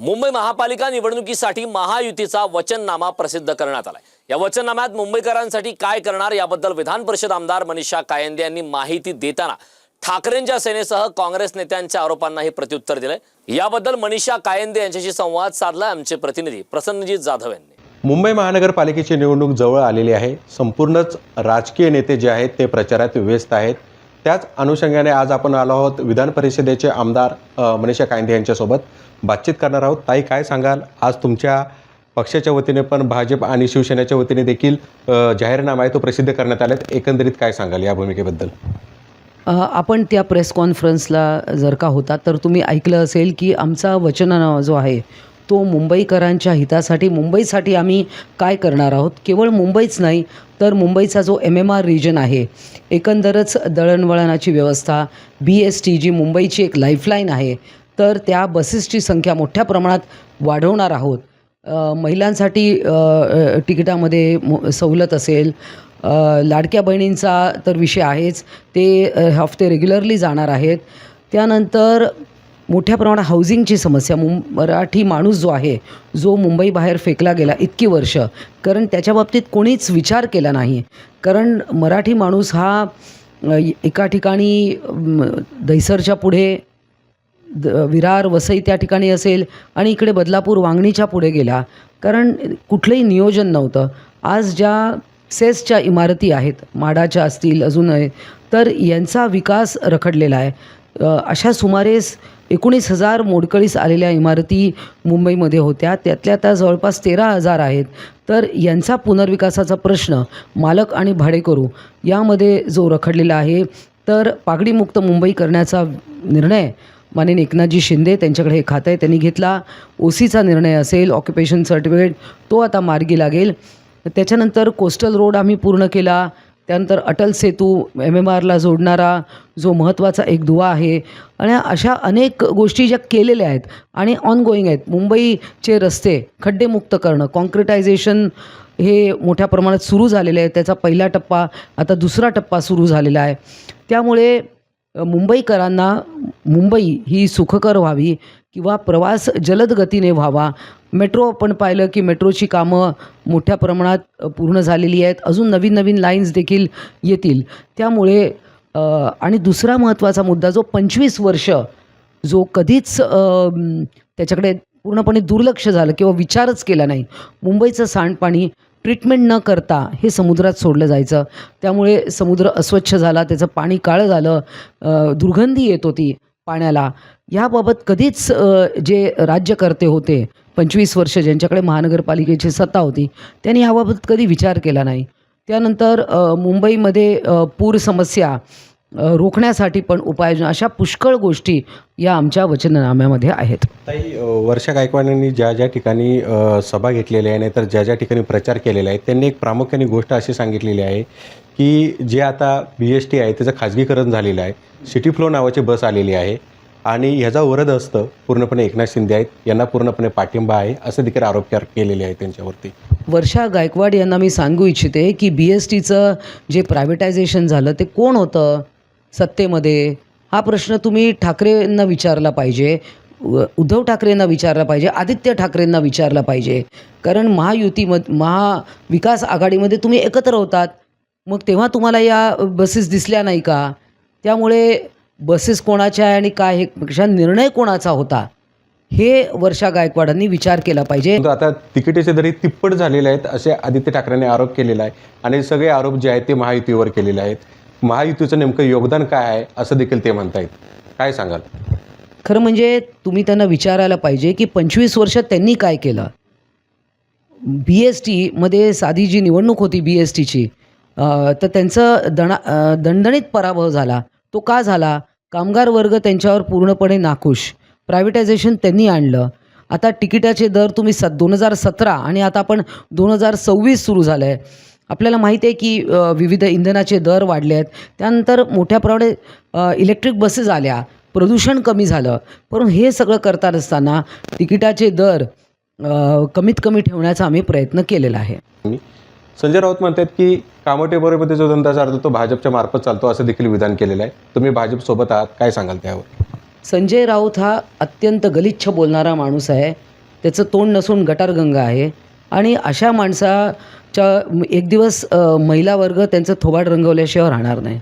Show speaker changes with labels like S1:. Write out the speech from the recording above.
S1: मुंबई महापालिका निवडणुकीसाठी महायुतीचा वचननामा प्रसिद्ध करण्यात आलाय. या वचननाम्यात मुंबईकरांसाठी काय करणार याबद्दल विधान परिषद आमदार मनीषा कायंदे यांनी माहिती देताना ठाकरेंच्या सेनेसह काँग्रेस नेत्यांच्या आरोपांनाही प्रत्युत्तर दिलंय. याबद्दल मनीषा कायंदे यांच्याशी संवाद साधला आमचे प्रतिनिधी प्रसन्नजीत जाधव यांनी.
S2: मुंबई महानगरपालिकेची निवडणूक जवळ आलेली आहे. संपूर्णच राजकीय नेते जे आहेत ते प्रचारात व्यस्त आहेत. त्याच अनुषंगाने आज आपण आलो आहोत विधान परिषदेचे आमदार मनीषा कायंदे यांच्यासोबत. बातचीत करणार आहोत. ताई काय सांगाल? आज तुमच्या पक्षाच्या वतीने पण भाजप आणि शिवसेनेच्या वतीने देखील जाहीरनामा आहे तो प्रसिद्ध करण्यात आला एकंदरीत काय सांगाल या भूमिकेबद्दल?
S3: आपण त्या प्रेस कॉन्फरन्सला जर का होता तर तुम्ही ऐकलं असेल की आमचा वचननामा जो आहे तो मुंबईकरांच्या हितासाठी मुंबईसाठी आम्ही काय करणार आहोत? केवळ मुंबईच नाही तर मुंबईचा जो एम एम आर रिजन आहे एकंदरच दळणवळणाची व्यवस्था बी एस टी जी मुंबईची एक लाईफलाईन आहे तर त्या बसेसची संख्या मोठ्या प्रमाणात वाढवणार आहोत. महिलांसाठी तिकिटामध्ये मो सवलत असेल. लाडक्या बहिणींचा तर विषय आहेच. ते हफ्ते रेग्युलरली जाणार आहेत. त्यानंतर मोठ्या प्रमाणात हाऊसिंगची समस्या. मुं मराठी माणूस जो आहे जो मुंबईबाहेर फेकला गेला इतकी वर्ष कारण त्याच्या बाबतीत कोणीच विचार केला नाही. कारण मराठी माणूस हा एका ठिकाणी दैसरच्या दहिसरच्या पुढे द विरार वसई त्या ठिकाणी असेल आणि इकडे बदलापूर वांगणीच्या पुढे गेला. कारण कुठलंही नियोजन नव्हतं. आज ज्या सेसच्या इमारती आहेत माडाच्या असतील अजून तर यांचा विकास रखडलेला आहे. अशा सुमारे एकोणीस हजार मोडकळीस आलेल्या इमारती मुंबईमध्ये होत्या. त्यातल्या त्या जवळपास तेरा हजार आहेत. तर यांचा पुनर्विकासाचा प्रश्न मालक आणि भाडेकरू यामध्ये जो रखडलेला आहे तर पागडीमुक्त मुंबई करण्याचा निर्णय माननीय एकनाथजी शिंदे त्यांच्याकडे हे खातं आहे त्यांनी घेतला. ओ सीचा निर्णय असेल ऑक्युपेशन सर्टिफिकेट तो आता मार्गी लागेल. त्याच्यानंतर कोस्टल रोड आम्ही पूर्ण केला. त्यानंतर अटल सेतू एम एम आरला जोडणारा जो महत्त्वाचा एक दुवा आहे. आणि अशा अनेक गोष्टी ज्या केलेल्या आहेत आणि ऑनगोईंग आहेत. मुंबईचे रस्ते खड्डेमुक्त करणं कॉन्क्रिटायझेशन हे मोठ्या प्रमाणात सुरू झालेले आहे त्याचा पहिला टप्पा आता दुसरा टप्पा सुरू झालेला आहे. त्यामुळे मुंबईकरांना मुंबई ही सुखकर व्हावी किंवा प्रवास जलद गतीने व्हावा मेट्रो आपण पाहिलं की मेट्रोची कामं मोठ्या प्रमाणात पूर्ण झालेली आहेत. अजून नवीन नवीन लाईन्स देखील येतील. त्यामुळे आणि दुसरा महत्त्वाचा मुद्दा जो पंचवीस वर्ष जो कधीच त्याच्याकडे पूर्णपणे दुर्लक्ष झालं किंवा विचारच केला नाही. मुंबईचं सांडपाणी ट्रीटमेंट न करता हे समुद्रात सोडलं जायचं. त्यामुळे समुद्र अस्वच्छ झाला त्याचं पाणी काळं झालं दुर्गंधी येत होती. पाण्याला. याबाबत कधीच जे राज्यकर्ते होते पंचवीस वर्ष ज्यांच्याकडे महानगरपालिकेची सत्ता होती त्यांनी याबाबत कधी विचार केला नाही. त्यानंतर मुंबईमध्ये पूर समस्या रोखण्यासाठी पण उपाययोजना अशा पुष्कळ गोष्टी या आमच्या वचननाम्यामध्ये आहेत.
S2: ताई अ, वर्षा गायकवाडांनी ज्या ज्या ठिकाणी सभा घेतलेल्या आहे नाहीतर ज्या ज्या ठिकाणी प्रचार केलेला आहे त्यांनी एक प्रामुख्याने गोष्ट अशी सांगितलेली आहे की जे आता बी एस टी आहे त्याचं खाजगीकरण झालेलं आहे. सिटी फ्लो नावाची बस आलेली आहे. आणि ह्याचा वरद असतं पूर्णपणे एकनाथ शिंदे आहेत. यांना पूर्णपणे पाठिंबा आहे असं देखील आरोप केलेले आहे त्यांच्यावरती.
S3: वर्षा गायकवाड यांना मी सांगू इच्छिते की बी एस टीचं जे प्रायव्हेटायझेशन झालं ते कोण होतं सत्तेमध्ये? हा प्रश्न तुम्ही ठाकरेंना विचारला पाहिजे. उद्धव ठाकरेंना विचारला पाहिजे. आदित्य ठाकरेंना विचारला पाहिजे. कारण महायुतीमध महाविकास आघाडीमध्ये तुम्ही एकत्र होतात. मग तेव्हा तुम्हाला या बसेस दिसल्या नाही का? त्यामुळे बसेस कोणाच्या आहे आणि काय हे पेक्षा निर्णय कोणाचा होता? हे वर्षा गायकवाडांनी विचार केला पाहिजे.
S2: परंतु आता तिकिटाचे दरी तिप्पट झालेले आहेत असे आदित्य ठाकरेंनी आरोप केलेला आहे. आणि सगळे आरोप जे आहेत ते महायुतीवर केलेले आहेत. महायुतीचं नेमकं योगदान काय आहे असं देखील ते म्हणतायत. काय सांगाल?
S3: खरं म्हणजे तुम्ही त्यांना विचारायला पाहिजे की पंचवीस वर्ष त्यांनी काय केलं? बी एस टीमध्ये साधी जी निवडणूक होती बी एस टीची तर त्यांचं दणा दणदणीत पराभव झाला. तो का झाला? कामगार वर्ग त्यांच्यावर पूर्णपणे नाखुश. प्रायव्हेटायझेशन त्यांनी आणलं. आता तिकिटाचे दर तुम्ही स दोन हजार सतरा आणि आता आपण दोन हजार सव्वीस सुरू झालं आहे आपल्याला माहिती आहे की विविध इंधनाचे दर वाढले आहेत. त्यानंतर मोठ्या प्रमाणात इलेक्ट्रिक बसेस आल्या. प्रदूषण कमी झालं. परंतु हे सगळं करता असताना तिकिटाचे दर कमीत कमी ठेवण्याचा आम्ही प्रयत्न केलेला आहे.
S2: संजय राऊत म्हणतात की कामोटेबरोबर जो धंदा चालतो तो भाजपच्या मार्फत चालतो असं देखील विधान केलेलं आहे. तुम्ही भाजपसोबत आहात काय सांगाल त्यावर?
S3: संजय राऊत हा अत्यंत गलिच्छ बोलणारा माणूस आहे. त्याचं तोंड नसून गटारगंगा आहे. आणि अशा माणसाच्या एक दिवस महिला वर्ग त्यांचं थोबाड रंगवल्याशिवाय राहणार नाही.